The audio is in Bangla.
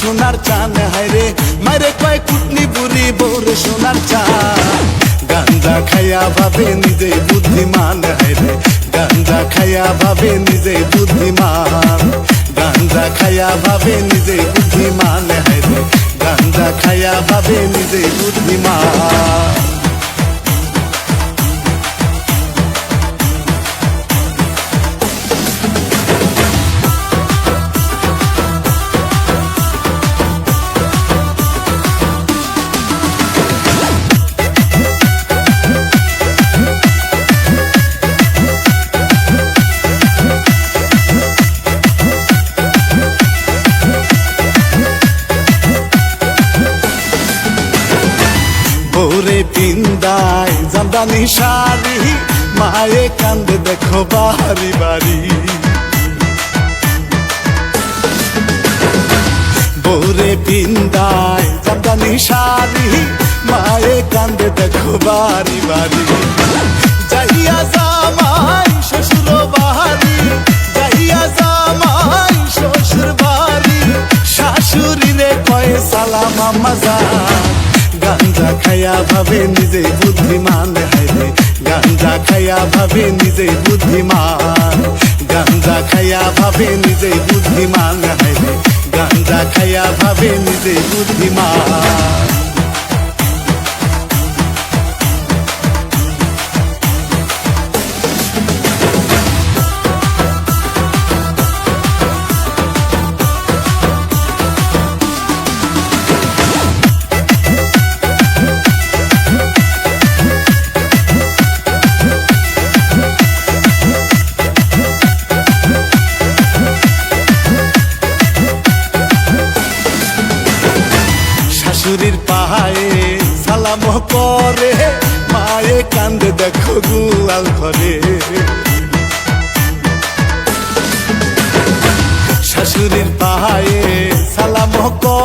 সোনার চান হায়রে মারে কয় কুটনি পুরি বৌরে সোনার চান গাঞ্জা খাইয়া ভাবে নিজে বুদ্ধিমান হায়রে গাঞ্জা খাইয়া ভাবে নিজে বুদ্ধিমান। গাঞ্জা খাইয়া ভাবে নিজে বুদ্ধিমান হায়রে গাঞ্জা খাইয়া ভাবে নিজে বুদ্ধিমান। ওরে পিন্দায় জামদানি শাড়ি, মায়ে কান্দে দেখো বাড়ি বাড়ি। বৌরে পিন্দায় জামদানি শাড়ি, মায়ে কান্দে দেখো বাড়ি বাড়ি। যাইয়া জামাই শ্বশুর বাড়ি, যাইয়া জামাই শ্বশুর বাড়ি। শাশুড়ি রে কয়ে সালাম আম্মা গাঞ্জা খাইয়া ভাবে নিজে বুদ্ধিমান হাইরে গাঞ্জা খাইয়া ভাবে নিজে বুদ্ধিমান গাঞ্জা খাইয়া ভাবে নিজে বুদ্ধিমান হাইরে গাঞ্জা খাইয়া ভাবে নিজে বুদ্ধিমান শাশুড়ির পাহায়ে সালাম করে। মায়ে কান্দে দেখো গুয়াল ঘরে। শাশুড়ির পাহাড়ে সালাম করে।